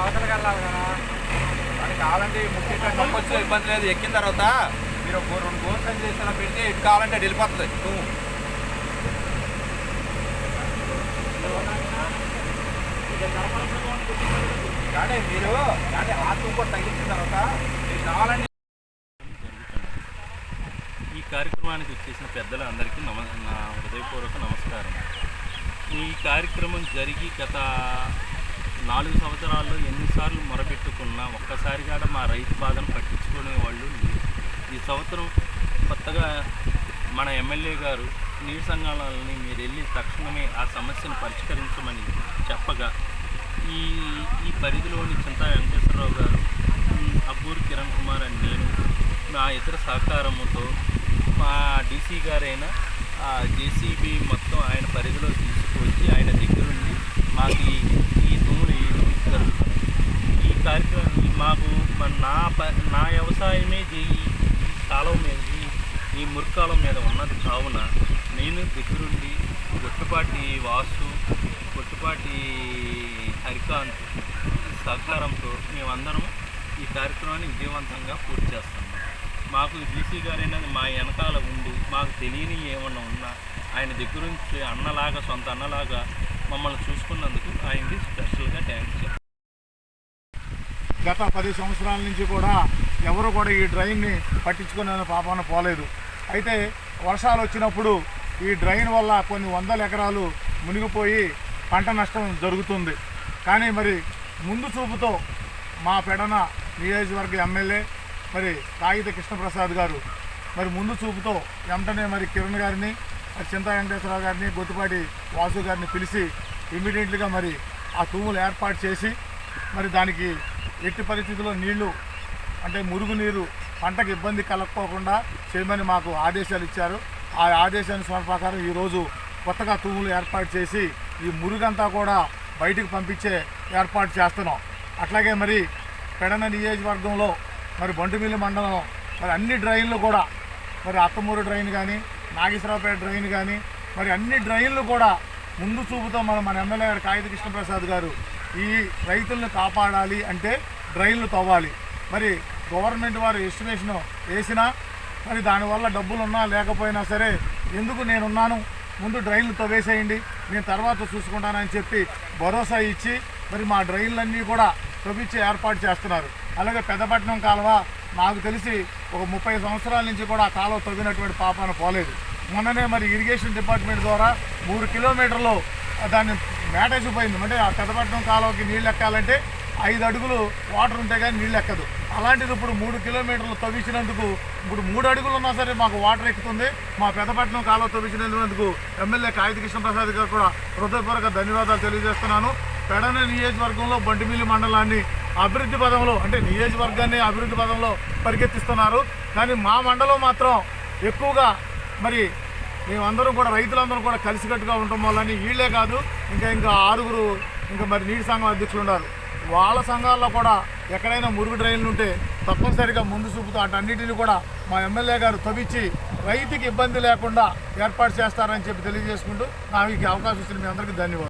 అవతలకి వెళ్ళాలి కదా. అది కావాలంటే ముఖ్యంగా నొప్పొచ్చు ఇబ్బంది లేదు. ఎక్కిన తర్వాత మీరు ఒక రెండు గోల్ పని చేసేలా పెడితే ఇటు కావాలంటే వెళ్ళిపోతుంది. కానీ మీరు కానీ ఆ కూడా తగ్గించిన తర్వాత మీరు కావాలంటే ఈ కార్యక్రమానికి వచ్చేసిన పెద్దలందరికీ నమ నా హృదయపూర్వక నమస్కారం. ఈ కార్యక్రమం జరిగి గత నాలుగు సంవత్సరాల్లో ఎన్నిసార్లు మొరపెట్టుకున్నా ఒక్కసారి కూడా మా రైతు బాధను పట్టించుకునే వాళ్ళు ఈ సంవత్సరం కొత్తగా మన ఎమ్మెల్యే గారు నీటి సంఘాలని మీరు వెళ్ళి తక్షణమే ఆ సమస్యను పరిష్కరించమని చెప్పగా ఈ ఈ పరిధిలోని చింతా వెంకటేశ్వరరావు గారు అబ్బూరు కిరణ్ కుమార్ అని నేను నా ఇతర సహకారముతో మా డీసీ గారైన ఆ జేసీబీ మొత్తం ఆయన పరిధిలో తీసుకువచ్చి ఆయన దగ్గరుండి మాకు ఈ ఈ తుమ్ములు జరుగుతుంది ఈ కార్యక్రమం మాకు నా ప నా వ్యవసాయమే ఈ ఈ కాలం మీద ఈ మురికాలం మీద ఉన్నది కావున నేను దగ్గరుండి గుట్టుపాటి వాసు గుట్టుపాటి హరికాంత్ సహకారంతో మేమందరం ఈ కార్యక్రమాన్ని విజయవంతంగా పూర్తి చేస్తాం మాకు డీసీ గారైనది మా వెనకాల ఉంది. మాకు తెలియని ఏమన్నా ఉన్నా ఆయన దగ్గర నుంచి అన్నలాగా సొంత అన్నలాగా మమ్మల్ని చూసుకున్నందుకు ఆయనకి స్పెషల్గా థ్యాంక్స్ గత పది సంవత్సరాల నుంచి కూడా ఎవరు కూడా ఈ డ్రైన్ని పట్టించుకునే పాపాన పోలేదు. అయితే వర్షాలు వచ్చినప్పుడు ఈ డ్రైన్ వల్ల కొన్ని వందల ఎకరాలు మునిగిపోయి పంట నష్టం జరుగుతుంది. కానీ మరి ముందు చూపుతో మా పెడన నియోజకవర్గ ఎమ్మెల్యే మరి కాగిత కృష్ణప్రసాద్ గారు మరి ముందు చూపుతో వెంటనే మరి కిరణ్ గారిని మరి చింతా వెంకటేశ్వరరావు గారిని గొత్తుపాటి వాసు గారిని పిలిచి ఇమ్మీడియట్లీగా మరి ఆ తూములు ఏర్పాటు చేసి మరి దానికి ఎట్టి పరిస్థితుల్లో నీళ్ళు అంటే మురుగునీరు పంటకు ఇబ్బంది కలగకోకుండా చేయమని మాకు ఆదేశాలు ఇచ్చారు. ఆ ఆదేశానుసారం ప్రకారం ఈరోజు కొత్తగా తూములు ఏర్పాటు చేసి ఈ మురుగంతా కూడా బయటికి పంపించే ఏర్పాటు చేస్తున్నాం. అట్లాగే మరి పెడన నియోజకవర్గంలో మరి బంటుమిల్లి మండలం మరి అన్ని డ్రైన్లు కూడా మరి అత్తమూరు డ్రైన్ కానీ నాగేశ్వరరావుపేట డ్రైన్ కానీ మరి అన్ని డ్రైన్లు కూడా ముందు చూపుతో మనం మన ఎమ్మెల్యే గారు కాగిత కృష్ణప్రసాద్ గారు ఈ రైతులను కాపాడాలి అంటే డ్రైన్లు తవ్వాలి. మరి గవర్నమెంట్ వారు ఎస్టిమేషన్ వేసినా మరి దానివల్ల డబ్బులు ఉన్నా లేకపోయినా సరే ఎందుకు నేనున్నాను? ముందు డ్రైన్లు తవ్వేసేయండి నేను తర్వాత చూసుకుంటానని చెప్పి భరోసా ఇచ్చి మరి మా డ్రైన్లన్నీ కూడా తవ్వించి ఏర్పాటు చేస్తున్నారు. అలాగే పెద్దపట్నం కాలువ నాకు తెలిసి ఒక ముప్పై సంవత్సరాల నుంచి కూడా ఆ కాలువ తవ్వినటువంటి పాపాన పోలేదు. మొన్ననే మరి ఇరిగేషన్ డిపార్ట్మెంట్ ద్వారా మూడు కిలోమీటర్లు దాన్ని మేటేసిపోయింది. అంటే ఆ పెద్దపట్నం కాలువకి నీళ్ళు ఎక్కాలంటే ఐదు అడుగులు వాటర్ ఉంటే కానీ నీళ్ళు ఎక్కదు. అలాంటిది ఇప్పుడు మూడు కిలోమీటర్లు తవ్వించినందుకు ఇప్పుడు మూడు అడుగులు ఉన్నా సరే మాకు వాటర్ ఎక్కుతుంది. మా పెద్దపట్నం కాలువ తవ్వించినందుకు ఎమ్మెల్యే కాగిత కృష్ణప్రసాద్ గారు కూడా హృదయపూర్వక ధన్యవాదాలు తెలియజేస్తున్నాను. పెడన నియోజకవర్గంలో బంటిమిల్లి మండలాన్ని అభివృద్ధి పదంలో అంటే నియోజకవర్గాన్ని అభివృద్ధి పదంలో పరిగెత్తిస్తున్నారు. కానీ మా మండలం మాత్రం ఎక్కువగా మరి మేమందరం కూడా రైతులందరం కూడా కలిసికట్టుగా ఉండటం వల్లని వీళ్ళే కాదు ఇంకా ఇంకా ఆరుగురు ఇంకా మరి నీటి సంఘం అధ్యక్షులు ఉన్నారు. వాళ్ళ సంఘాల్లో కూడా ఎక్కడైనా మురుగు డ్రైన్లు ఉంటే తప్పనిసరిగా ముందు చూపుతూ అటన్నిటిని కూడా మా ఎమ్మెల్యే గారు తవ్వించి రైతుకి ఇబ్బంది లేకుండా ఏర్పాటు చేస్తారని చెప్పి తెలియజేసుకుంటూ నాకు ఈ అవకాశం ఇచ్చిన మీ అందరికీ ధన్యవాదాలు.